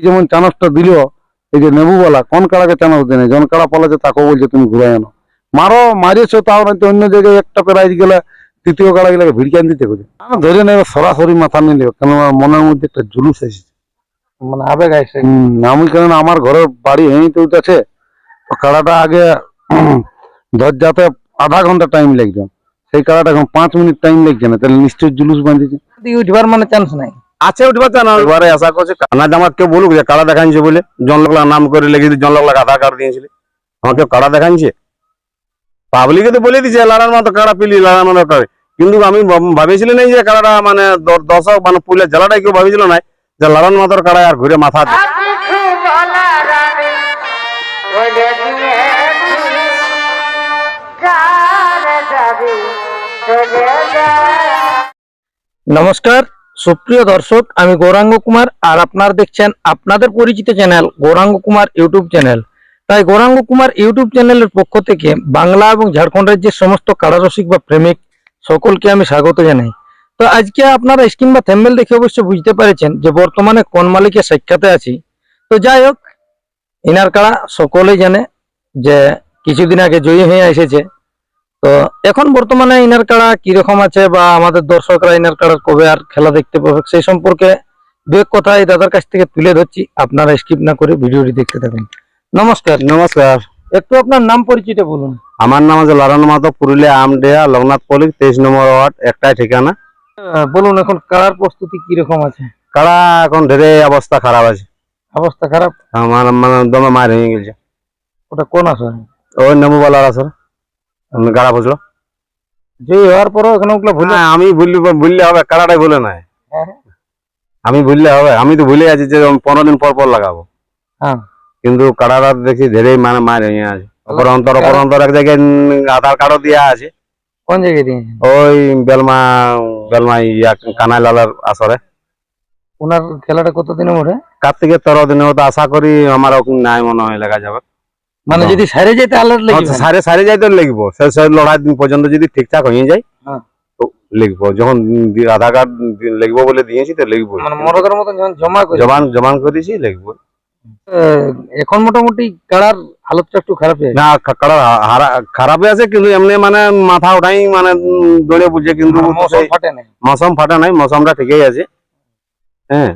এই যেমন চানসটা দিল এই যে নেবুওয়ালা কোন কাড়াকে চানস দেনে জন কাড়া পালাছে তাকেও বলছে তুমি ঘুরাই আনো। মারো মারিয়েছো তাও নয়তো অন্য জায়গায় একটা প্রাইজ গেলে তৃতীয় কাড়া গেলে ভিড়কান দিতে গেছে আমি ধরে নেবে সরাসরি মাথা নিলে কেন আমার মনের মধ্যে একটা জুলুস এসেছে। মানে আবেগ হম, আমি কেন আমার ঘরের বাড়ি হেঁটে উঠেছে তো কাড়াটা আগে দরজাতে আধা ঘণ্টা টাইম লাগছে সেই কাড়াটা এখন পাঁচ মিনিট টাইম লাগছে না তাহলে নিশ্চয়ই জুলুস বাঁধিয়েছে দিয়ে উঠবার মানে চান্স নাই। আছে উঠবার চান এবারে আশা করছে কানা জামাত কেউ বলুক যে কাড়া দেখাইছে বলে জন লোকলা নাম করে লেগে জন লোকলা আধার কার্ড দিয়েছিল। আমাকে কাড়া দেখাইছে? পাবলিকে তো বলে দিছে লারার মতো কাড়া পিলি লারার মতো করে কিন্তু আমি ভাব- ভাবেছিলি নাই যে কাড়াটা মানে দর্শক মানে পুলে জেলাটাই কেউ ভাবেছিল না যে লারান মাতর কাড়া আর ঘুরে মাথা দেয়। নমস্কার সুপ্রিয় দর্শক, আমি গৌরাঙ্গ কুমার আর আপনারা দেখছেন আপনাদের পরিচিত channel Gauranga Kumar YouTube channel. তাই গৌরাঙ্গ কুমার ইউটিউব চ্যানেলের পক্ষ থেকে বাংলা এবং ঝাড়খণ্ড রাজ্যের সমস্ত কারারসিক বা প্রেমিক সকলকে আমি স্বাগত জানাই। তো আজকে আপনারা স্ক্রিন বা থ্যাম্বেল দেখে অবশ্য বুঝতে পেরেছেন যে বর্তমানে কোন মালিকের সাক্ষাতে আছি। তো যাই হোক ইনার কাড়া সকলেই জানে যে কিছুদিন আগে জয়ী হয়ে এসেছে। তো এখন বর্তমানে ইনার কাড়া কীরকম আছে বা আমাদের দর্শকরা ইনার কাড়া কবে আর খেলা দেখতে পাবে সেই সম্পর্কে দু এক কথা এই দাদার কাছ থেকে তুলে ধরছি। আপনারা স্কিপ না করে ভিডিওটি দেখতে থাকুন। নমস্কার। নমস্কার। একটু আপনার নাম পরিচিত বলুন। আমার নাম আছে লারান মাতো পুরুলিয়া আমডেয়া লগ্নাথ পল্লী তেইশ নম্বর ওয়ার্ড একটাই ঠিকানা। বলুন এখন কাড়ার প্রস্তুতি কীরকম আছে? কাড়া এখন ঢেরে অবস্থা খারাপ আছে। অবস্থা খারাপ? আমার মানে দমে মার হয়ে গেছে। ওটা কোন আসর ওই নেবু বলার আসর গাড়া বুঝলো জয়ী হওয়ার পরও এখানে ওগুলো ভুলে আমি ভুললে ভুললে হবে কাড়াটাই ভুলে নাই। হ্যাঁ। আমি ভুললে হবে আমি তো ভুলে আছি যে পনেরো দিন পর পর লাগাবো। হ্যাঁ। কিন্তু কাড়াটা দেখি ধীরেই মানে মার হয়ে আছে। অপর অন্তর অপর অন্তর এক জায়গায় আধার কার্ডও দেওয়া আছে। কোন জায়গায় ওই বেলমা বেলমা ইয়া কানাই লালের আসরে। ওনার খেলাটা কতদিনে ওঠে? কার্তিকের তেরো দিনে তো আশা করি আমার নাই মনে হয় লেখা যাবে। মানে যদি সারে যেতে আলাদা লেগে সারে সারে যাই তো লিখব সে লড়াই দিন পর্যন্ত যদি ঠিকঠাক হয়ে যায় হ্যাঁ। তো লিখব যখন আধার কার্ড লিখব বলে দিয়েছি তো লিখব মানে মরদের মতন যখন জমা করে। জবান জবান করেছি লিখব আহ, এখন মোটামুটি কাড়ার হালতটা একটু খারাপ না কা- কারণ হা- হারা- খারাপই আছে কিন্তু এমনি মানে মাথা ওঠাই মানে দৌড়ে বুঝছে কিন্তু মৌসুম ফাটে না মৌসুম ফাটা নাই মৌসুমটা ঠিকই আছে। হ্যাঁ।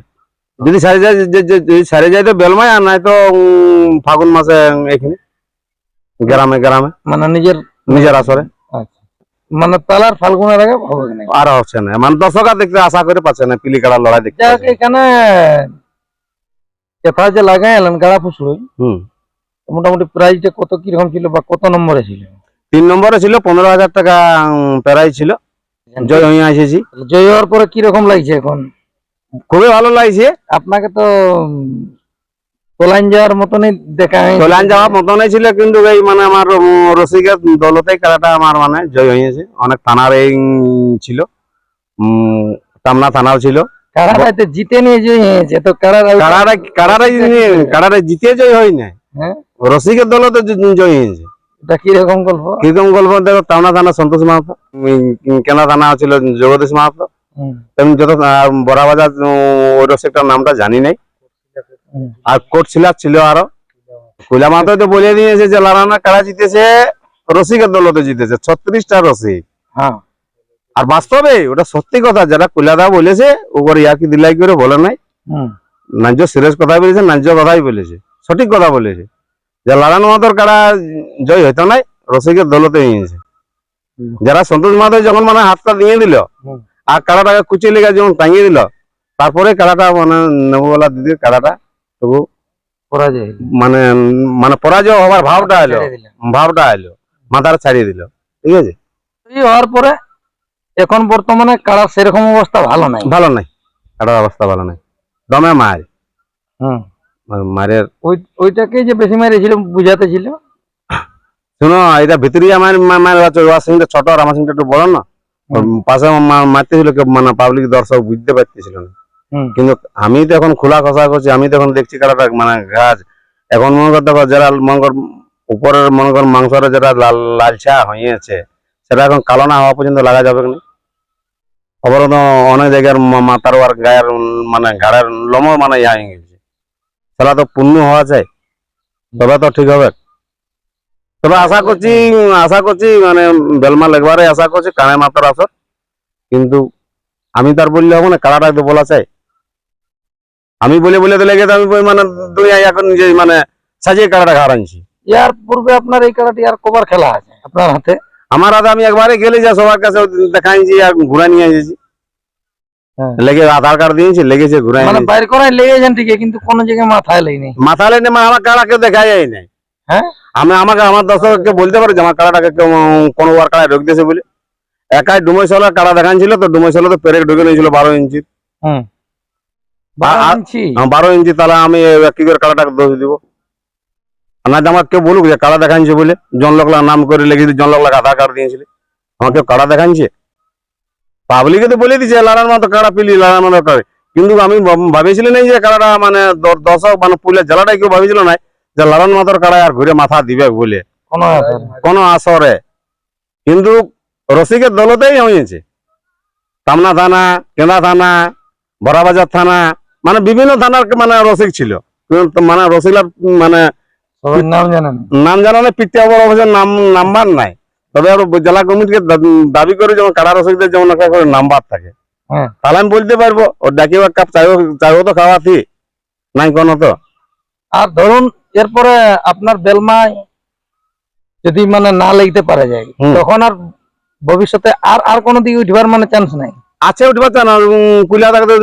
যদি সারে যায় যদি সারে যায় তো বেলমায় আর নাই তো ফাগুন মাসে এখানে গ্রামে গ্রামে। মানে নিজের নিজের আসরে। আচ্ছা। মানে তালার ফাল্গুনের আগে আর হচ্ছে না। মানে দর্শক দেখতে আশা করে পাচ্ছে না পিলি কাড়া লড়াই দেখতে। এখানে কথা যে লাগাই এলেন গাড়া ফুসুড়ই হুম। মোটামুটি প্রাইসটা কত কীরকম ছিল বা কত নম্বরে ছিল? তিন নম্বরে ছিল পনেরো হাজার টাকা প্রাইজ ছিল। জয় হয়ে এসেছি। জয় হওয়ার পরে কীরকম লাগছে এখন? খুবই ভালো লাগছে। আপনাকে তো যাওয়ার মতনই দেখা। যাওয়ার মতনই ছিল কিন্তু এই মানে আমার রসিকের দৌলতেই খেলাটা আমার মানে জয় হয়েছে। অনেক থানার এই ছিল থানাও জিতে নিয়ে জয় হয়েছে তো জিতে জয় হয় না হ্যাঁ? রসিকের দৌলতে জয় হয়েছে। এটা কীরকম গল্প? কীরকম গল্প? দেখো টামনা থানা সন্তোষ মাহাতো কেনা থানা ছিল জগদীশ মাহাতো। তেমনি যত আহ, বড়াবাজার ওই রসিকটার নামটা জানি নাই। আর কোট ছিল আরও। কুলা মাতো তো বলে দিয়েছে যে লারানা কারা জিতেছে? রসিকের দৌলতে জিতেছে ছত্রিশটা রসিক। হ্যাঁ। আর বাস্তবে ওটা সত্যি কথা যেটা কুলাদা বলেছে ওপর ইয়াকি দিলাই করে বলে নাই। ন্যায্য সিরিয়াস কথাই বলেছে ন্যায্য কথাই বলেছে সঠিক কথা বলেছে। যে লালান মাহাতোর কারা জয় হইতো নাই রসিকের দৌলতে নিয়েছে। যারা সন্তোষ মাহাতো যখন মানে হাতটা দিয়ে দিল। আর কারাটাকে কুচিয়ে লেগে যেমন টাঙিয়ে দিল তারপরে কারাটা মানে নেবুওয়ালা দিদির কারাটা তবু পরাজয় মানে মানে পরাজয় হবার ভাবটা এলো ভাবটা এলো মাথাটা ছাড়িয়ে দিল ঠিক আছে? জয়ী হওয়ার পরে এখন বর্তমানে কাড়ার সেরকম অবস্থা ভালো নাই। ভালো নাই কাটার অবস্থা ভালো নাই। দমে মার। হুম। মারের ওই ওইটাকে যে বেশি মেরেছিল বুঝাতে ছিল। শুনো এটা ভিতরিয়া মার মার আছে ছোট আর আমার সিংটা একটু বড় না? পাশে মা- মারতেছিল কেউ মানে পাবলিক দর্শক বুঝতে পারতেছিল না। কিন্তু আমি তো এখন খোলা খসা করছি আমি তো এখন দেখছি কারাটা মানে গাছ। এখন মনে কর দেখো যারা মনে কর উপরের মনে কর মাংসটা যেটা লাল লালচা হয়েছে সেটা এখন কালো না হওয়া পর্যন্ত লাগা যাবে না অবরত অনেক জায়গার মাথার আর গায়ের মানে ঘাড়ের লোমও মানে ইয়া হয়ে গেছে। সেটা তো পূর্ণ হওয়া চাই। তবে তো ঠিক হবে। তবে আশা করছি আশা করছি মানে বেলমা লেগবারে আশা করছি কানে মাত্র আসর। কিন্তু আমি তার বললে হব না কারাটা তো বলা চাই। আমি বলে বলে তো লেগে আমি মানে দুনিয়া এখন নিজে মানে সাজিয়ে কারাটা হারাইছি ইয়ার পূর্বে আপনার এই খেলাটি আর কবার খেলা আছে আপনার হাতে? আমার হাতে আমি একবারে গেলে যা সবার কাছে দেখাইছি আর ঘুরা নিয়ে এসেছি হ্যাঁ। লেগে আধার কার্ড দিয়েছি লেগেছে ঘুরাই মানে বাইর করাই লেগেছেন ঠিকই কিন্তু কোনো জায়গায় মাথায় লেগেনি। মাথা লেনে মানে আমার কাড়া কেউ দেখা যায় নাই। হ্যাঁ? আমি আমাকে আমার দর্শককে বলতে পারো যে আমার কাড়াটাকে কোনো বার কাড়ায় ঢুক দিয়েছে বলে। একাই ডুমই ষোলো কাড়া দেখাচ্ছিল তো ডুমই ষোলো তো পেরেক ঢুকে নিয়েছিল বারো ইঞ্চি। বারো ইঞ্চি? তাহলে আমি কি করে কাড়াটাকে দোষ দিব? না আমার কেউ বলুক যে কাড়া দেখাচ্ছে বলে। জন লোকলা নাম করে লেগে জন লোকলা আধার কার্ড দিয়েছিল। আমাকে কাড়া দেখাচ্ছে পাবলিকে তো বলে দিছে লালার মতো কাড়া পিলি লালার মতো কাড়া। কিন্তু আমি ভাব- ভাবিছিলি নাই যে কাড়াটা মানে দর্শক মানে পুরুলিয়া জেলাটাই কেউ ভাবিছিল না। যে লালন মাতর কাড়া আর ঘুরে মাথা দিবে বলে। কোনো আসরে। কিন্তু রসিকের দলতেই হয়েছে। কামনা থানা কেন্দা থানা বড়াবাজার থানা মানে বিভিন্ন থানার মানে রসিক ছিল। মানে রসিকলার মানে নাম জানা নেই পিঠে আবার নাম নাম্বার নাই। তবে আর জেলা কমিটিকে দাবি করে যেমন কারা রসিকদের যেমন একটা করে নাম্বার থাকে। হ্যাঁ। তাহলে আমি বলতে পারব ও ডাকিও এক কাপ চাইও চাইও তো খাওয়াতি। নাই কোনো তো। আর ধরুন এরপরে আপনার বেলমায় যদি মানে না লাগতে পারা যায় তখন আর ভবিষ্যতে আর আর কোনো দিকে উঠবার মানে চান্স নাই। আছে উঠবার না কুলিয়া থাকতে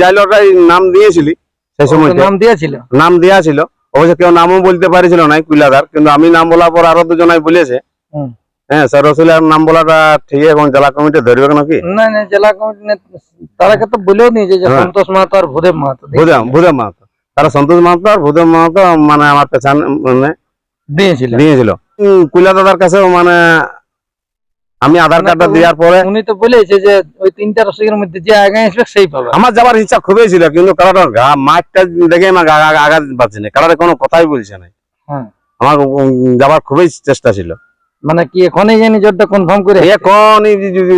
জাইলটাই নাম দিয়েছিলি সেই সময় নাম দিয়েছিল? নাম দেওয়া ছিল অবশ্য কেউ নামও বলতে পারেছিল না কুইলাদার কিন্তু আমি নাম বলার পর আরও দুজনাই বলেছে। হ্যাঁ স্যার রসুলের নাম বলাটা ঠিক এখন জেলা কমিটি ধরবে নাকি না না জেলা কমিটি তারাকে তো বলেও নিয়েছে যে হ্যাঁ। সন্তোষ মাহাতো আর ভূদেব মাহাতো। ভুদেম মাহাতো। তারা সন্তোষ মাহাতো আর ভুদেম মাহাতো মানে আমার পেছান মানে দিয়েছিল। দিয়েছিল কুইলা দাদার কাছে মানে আমি আধার কার্ডটা তো- দেওয়ার পরে উনি তো বলেছে যে ওই তিনটা রসিকের মধ্যে যে আগে আসবে সেই পাবে। আমার যাবার ইচ্ছা খুবই ছিল কিন্তু কারাটার গা মাঠটা দেখে আমার আগা পাচ্ছি না। কারাটা কোনো কথাই বলছে না। হ্যাঁ। আমার যাবার খুবই চেষ্টা ছিল। মানে কি এখনই জানি জোরটা কনফার্ম করে? এখন যদি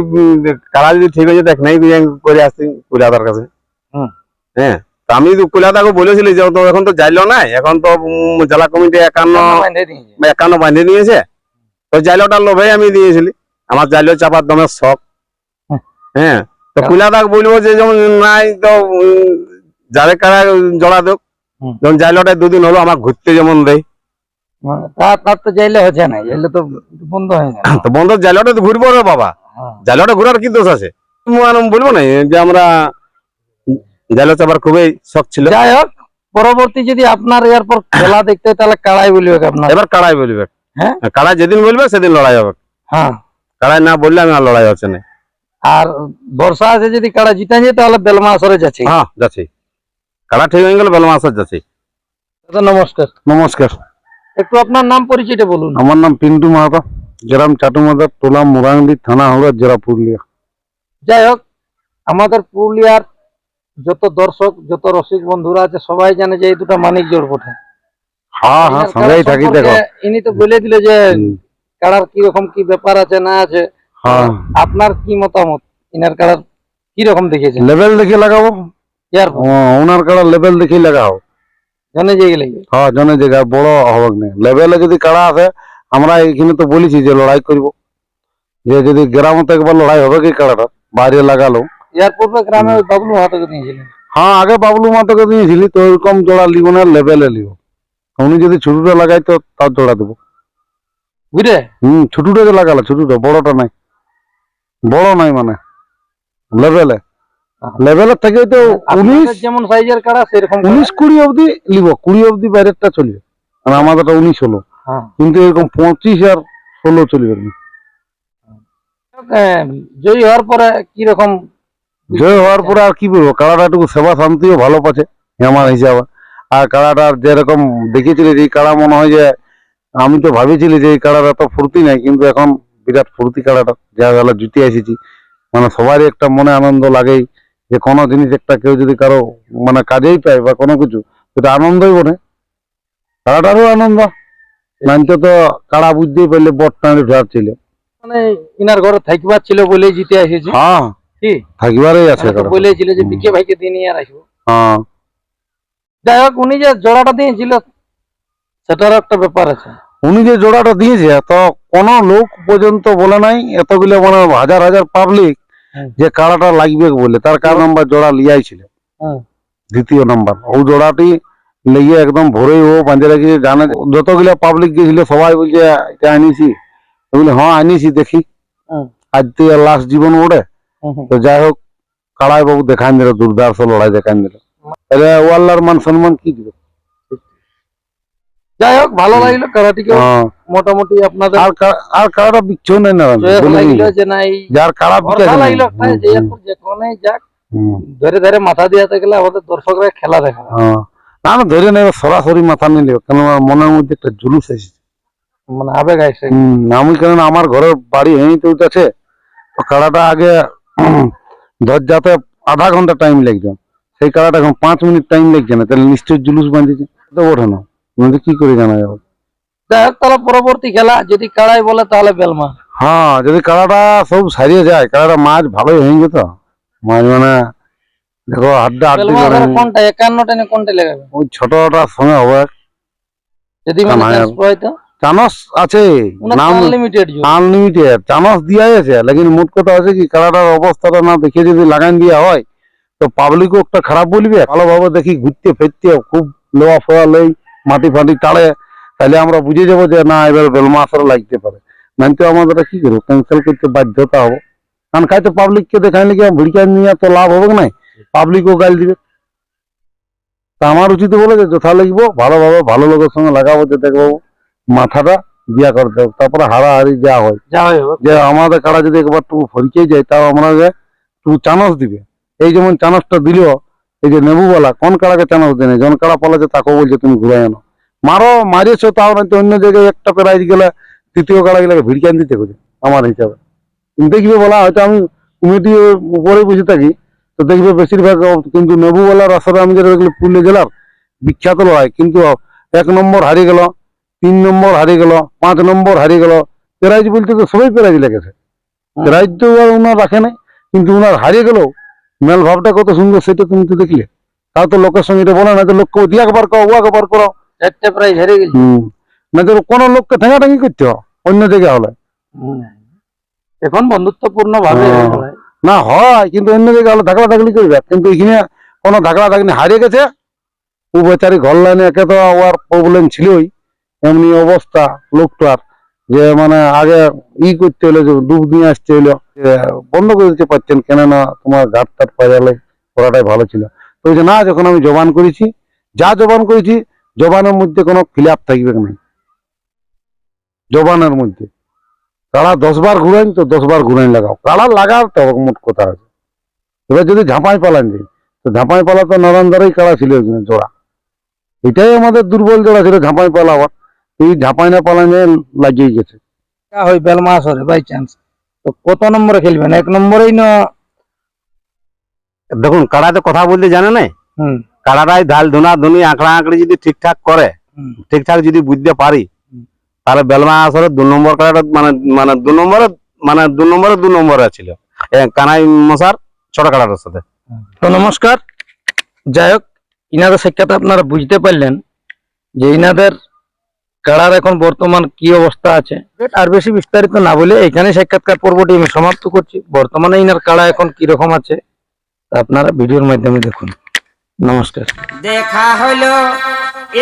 কারা যদি ঠিক হয়ে যেত নাই করে আসছি কুলাদার কাছে। হুম। হ্যাঁ। আমি তো কুলাদাকে বলেছিলি যে তো এখন তো যাইলো না এখন তো জেলা কমিটি একান্ন একান্ন বাঁধে নিয়েছে। তো জাইলোটার লোভে আমি দিয়েছিলি। আমার জাইলো চাপার দমের শখ। হ্যাঁ তো কুলাদাকে বলব যে যেমন নাই তো যারে কারা জড়া দেখ হুম। যেমন জাইলোটায় দুদিন হলো আমার ঘুরতে যেমন দেয় মানে তার তার তো যাইলে হচ্ছে না যাইলে তো বন্ধ হয়ে গেল তো বন্ধ জাইলোটা তো ঘুরবো রে বাবা। হ্যাঁ। জালোটা ঘোরার কি দোষ আছে? বলব না যে আমরা জালো চাপার খুবই শখ ছিল। যাই হোক পরবর্তী যদি আপনার এরপর খেলা দেখতে তাহলে কাড়াই বলবে আপনার। এবার কাড়াই বলবে। হ্যাঁ? কাড়াই যেদিন বলবে সেদিন লড়াই হবে। হ্যাঁ। কাড়াই না বললে আমি আর লড়াই হচ্ছে না। আর বর্ষা আছে যদি কাড়া জিতা যায় তাহলে বেলমা আসরে যাচ্ছে। হ্যাঁ যাচ্ছি। কাড়া ঠিক হয়ে গেলে বেলমা আসার যাচ্ছি। দাদা নমস্কার। নমস্কার। একটু আপনার নাম পরিচয়টা বলুন। আমার নাম পিন্টু মাহাতো গ্রাম চাটুমাদার টোলা মুরাঙ্গি থানা হলো জেলা পুরুলিয়া। যাই হোক আমাদের পুরুলিয়ার যত দর্শক যত রসিক বন্ধুরা আছে সবাই জানে যে এই দুটো মানিক জোড় বটে। হ্যাঁ হ্যাঁ এনার থাকি দেখো। ইনি তো বলে দিলে যে কাড়ার কি রকম কি ব্যাপার আছে না আছে। হ্যাঁ। আপনার কি মতামত? ইনার কাড়ার কি রকম দেখেছেন? লেভেল দেখে লাগাবো। ইয়ার ওনার কাড়া লেভেল দেখে লাগাও। জানে যে গেলে হ্যাঁ জনের জায়গায় বড় হবে না লেভেলে যদি কাড়া আছে আমরা এখানে তো বলেছি যে লড়াই করব। যে যদি গ্রামে একবার লড়াই হবে কি কাড়াটা বাইরে লাগালো। ইয়ার পূর্বে গ্রামে ওই বাবলু হাতকে দিয়েছিলেন হ্যাঁ আগে বাবলু মাতাকে দিয়েছিলি তো ওইরকম জোড়া লিব না লেভেলে লিব। উনি যদি ছোটটা লাগাই তো তার জোড়া দেবো। বুঝলে? হুম ছোটটা যে লাগালো ছোটটা বড়টা নাই। বড় নাই মানে লেভেলে লেভেলের থেকে তো উনিশ যেমন সাইজের কাড়া সেরকম উনিশ কুড়ি অবধি লিব কুড়ি অবধি বাইরেরটা চলবে। আর আমাদেরটা উনিশ হলো। হ্যাঁ। কিন্তু এরকম পঁচিশ আর ষোলো চলবে। জয়ী হওয়ার পরে কি রকম জয় হওয়ার পরে আর কি বলব? কাড়াটা একটু সেবা শান্তিও ভালো পাচ্ছে আমার হিসাবে। আর কাড়াটার যেরকম দেখেছিলি যে কাড়া মনে হয় যে আমি তো ভাবেছিলি যে এই কাড়াটা তো ফুর্তি নাই কিন্তু এখন বিরাট ফুর্তি কাড়াটা যা গেল জুতে এসেছি। মানে সবারই একটা মনে আনন্দ লাগেই যে কোনো জিনিস একটা কেউ যদি কারও মানে কাজেই পায় বা কোনো কিছু সেটা আনন্দই বনে কাড়াটারও আনন্দ। নাইনতে তো কাড়া বুঝতেই পারলে বট টানে ছিল মানে ইনার ঘরে থাকবার ছিল বলেই জিতে এসেছে। হ্যাঁ। কি? থাকিবারই আছে তো বলেছিল যে বিকে ভাইকে দিয়ে নিয়ে আর আসব হ্যাঁ যাই হোক উনি যে জোড়াটা দিয়েছিল সেটারও একটা ব্যাপার আছে। উনি যে জোড়াটা দিয়েছে তো কোন লোক পর্যন্ত বলে নাই এতগুলো মানে হাজার হাজার পাবলিক যে কাড়াটা লাগবে বলে তার কার নাম্বার জোড়া লিয়াই ছিল হুম। দ্বিতীয় নাম্বার ও জোড়াটি একদম ভোরেই ও বাঁধে রেখেছে জানে যতগুলো পাবলিক গেছিল সবাই বলছে এটা আনিছি? বলি হ্যাঁ আনিছি দেখি। আজ তো লাস্ট জীবন ওড়ে। তো যাই হোক কাড়াই বাবু দেখান দিল দুর্দার্শ লড়াই দেখান দিল তাহলে ওয়াল্লার মান সম্মান কি দিবে? যাই হোক ভালো লাগল কারাটিকে হ্যাঁ। মোটামুটি আপনাদের আর আর কাড়াটা বিচ্ছু নেই না। যে যার বিকাশ ভালো লাগল যে এখন যে কোনে যাক ধরে ধরে মাথা দিয়াতে গেলে আমাদের দর্শকরা খেলা দেখা হ্যাঁ। না না ধরে নেবে সরাসরি মাথা নিলে কেন মনের মধ্যে একটা জুলুস এসেছে। মানে আবেগ হুম, আমি কেন আমার ঘরের বাড়ি হেঁই তো আছে তো কাড়াটা আগে ধর যাতে আধা ঘণ্টা টাইম লাগছে। সেই কাড়াটা এখন পাঁচ মিনিট টাইম লাগছে না তাহলে নিশ্চয় জুলুস বাঁধিয়েছে তো ওঠে না। তুমি কি করে জানা যাবে? যাই হোক তাহলে পরবর্তী খেলা যদি কাড়াই বলে তাহলে বেলমা। হ্যাঁ যদি কাড়াটা সব সারিয়ে যায় কাড়াটা মাছ ভালোই হয়ে যেত মাছ মানে দেখো হাড্ডা হাড্ডি কোনটা একান্নটা কোনটা লাগাবে? ওই ছোটটার সঙ্গে হবে। যদি তো? চানস আছে। নাম আনলিমিটেড আনলিমিটেড চানস দিয়া আছে লেকিন মোট কথা আছে কি কাড়াটার অবস্থাটা না দেখে যদি লাগান দিয়া হয় তো পাবলিকও একটা খারাপ বলবে। ভালোভাবে দেখি ঘুরতে ফিরতে খুব লোয়া ফোয়া লই মাটি ফাটি টাড়ে তাহলে আমরা বুঝে যাব যে না এবার বেলমাসর লাগতে পারে। নাই তো আমাদের কি করব? ক্যান্সেল করতে বাধ্যতা হব। কারণ খাইতে পাবলিককে দেখাইলে নাকি ভিড়কান নিয়ে তো লাভ হবে না পাবলিকও গাল দিবে। তা আমার উচিত বলে যে যথা লাগবো ভালোভাবে ভালো লোকের সঙ্গে লাগাবো যে দেখব। মাথাটা দিয়া করতে হবে তারপরে হারাহারি যা হয়। যা হয় যে আমাদের কারা যদি একবার টু ফরিকে যায় তাও আমরা টু চানস দিবে। এই যেমন চানসটা দিল এই যে নেবুওয়ালা কোন কাড়াকে চানস দেয় জন কাড়া পালাছে তাকেও বলছে তুমি ঘুরাই আনো। মারো মারিয়েছো তাও না অন্য জায়গায় একটা প্রাইজ গেলে তৃতীয় কাড়া গেলে ভিড়কান দিতে খুঁজে আমার হিসাবে। তুমি দেখবে বলা হয়তো আমি কমিটি উপরে বসে থাকি তো দেখবে বেশিরভাগ কিন্তু নেবুওয়ালার আসলে আমি যেটা দেখলে পুরুলিয়া জেলার বিখ্যাত লড়াই কিন্তু এক নম্বর হারিয়ে গেল তিন নম্বর হারিয়ে গেল পাঁচ নম্বর হারিয়ে গেল। প্রাইজ বলতে তো সবাই প্রাইজ লেগেছে। প্রাইজ তো আর ওনার রাখে নাই কিন্তু ওনার হারিয়ে গেল মেল ভাবটা কত সুন্দর সেটা তুমি তো দেখলে। তাও তো লোকের সঙ্গে এটা বলে না যে লোককে দিয়ে একবার করো ও একবার করো। চারটে প্রাইজ হেরে গেছে। হম। না তো কোনো লোককে ঠেঙাঠাঙি করতে অন্য জায়গায় হলে। এখন বন্ধুত্বপূর্ণ ভাবে হ্যাঁ। না হয় কিন্তু অন্য জায়গায় হলে ধাকলা ধাকলি করবে। কিন্তু এখানে কোনো ধাকলা ধাকলি হারিয়ে গেছে ও বেচারি ঘর লাইনে একে তো ওর প্রবলেম ছিলই। এমনি অবস্থা লোকটার, যে মানে আগে ই করতে হলো, যে ডুব নিয়ে আসতে হলো বন্ধ করে দিতে পারছেন কেননা তোমার ঘাট টাট পাইলে করাটাই ভালো ছিল। তো যে না, যখন আমি জবান করেছি, যা জবান করেছি, জবানের মধ্যে কোনো খিলাপ থাকবে না। জবানের মধ্যে। কাড়া দশ বার ঘুরাইন তো দশ বার ঘুরাইন লাগাও। কাড়া লাগার তো মোট কথা আছে। এবার যদি ঝাঁপাই পালান যাই তো ঝাঁপাই পালা তো নানান দ্বারাই কাড়া ছিল জোড়া। এটাই আমাদের দুর্বল জোড়া ছিল ঝাঁপাই পালা আবার এই ঝাঁপাই না পালানে লাগিয়ে গেছে। হয় বেলমা আসরে বাই চান্স তো কত নম্বরে খেলবেন? এক নম্বরেই না? দেখুন কাড়াতে কথা বলতে জানে না হুম। কাড়াটাই ঢাল ধুনা ধুনি আঁকড়া আঁকড়ি যদি ঠিকঠাক করে ঠিকঠাক যদি বুঝতে পারি তাহলে বেলমা আসরে দু নম্বর কাড়াটা মানে মানে দু নম্বরে মানে দু নম্বরে দু নম্বরে ছিল। কানাই মশার ছোট কাড়াটার সাথে। তো নমস্কার। যাই হোক ইনাদের সাক্ষাৎ আপনারা বুঝতে পারলেন যে ইনাদের কাড়ার এখন বর্তমান কি অবস্থা আছে? আর বেশি বিস্তারিত না বলে এখানে সাক্ষাৎকার পর্বটি আমি সমাপ্ত করছি। বর্তমানে ইনার কাড়া এখন কি রকম আছে আপনারা ভিডিওর মাধ্যমে দেখুন। নমস্কার। দেখা হলো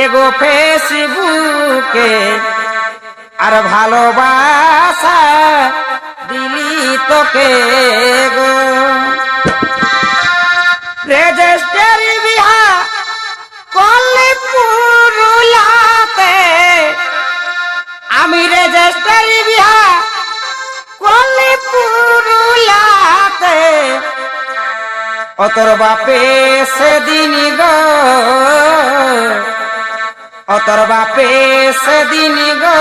এগো ফেসবুকে, আর ভালোবাসা দিলি তোকে গো। রেজিস্টারি অতর বাপে সেদিন গো অতর বাপে সেদিন গো।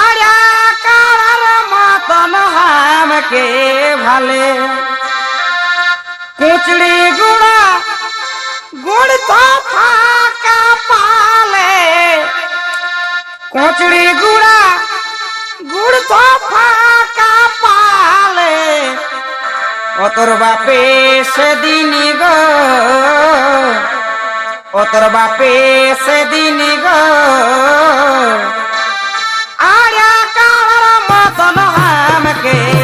আরা কারার মতন ভালে, কুচড়ি গুড়া, গুড় তো ফাঁকা পালে। কুচড়ি গুড়া, গুড় তো ফাঁকা অতর বাপে সেদিন গো অতর বাপে সেদিন গো। আর কার মতন আমাকে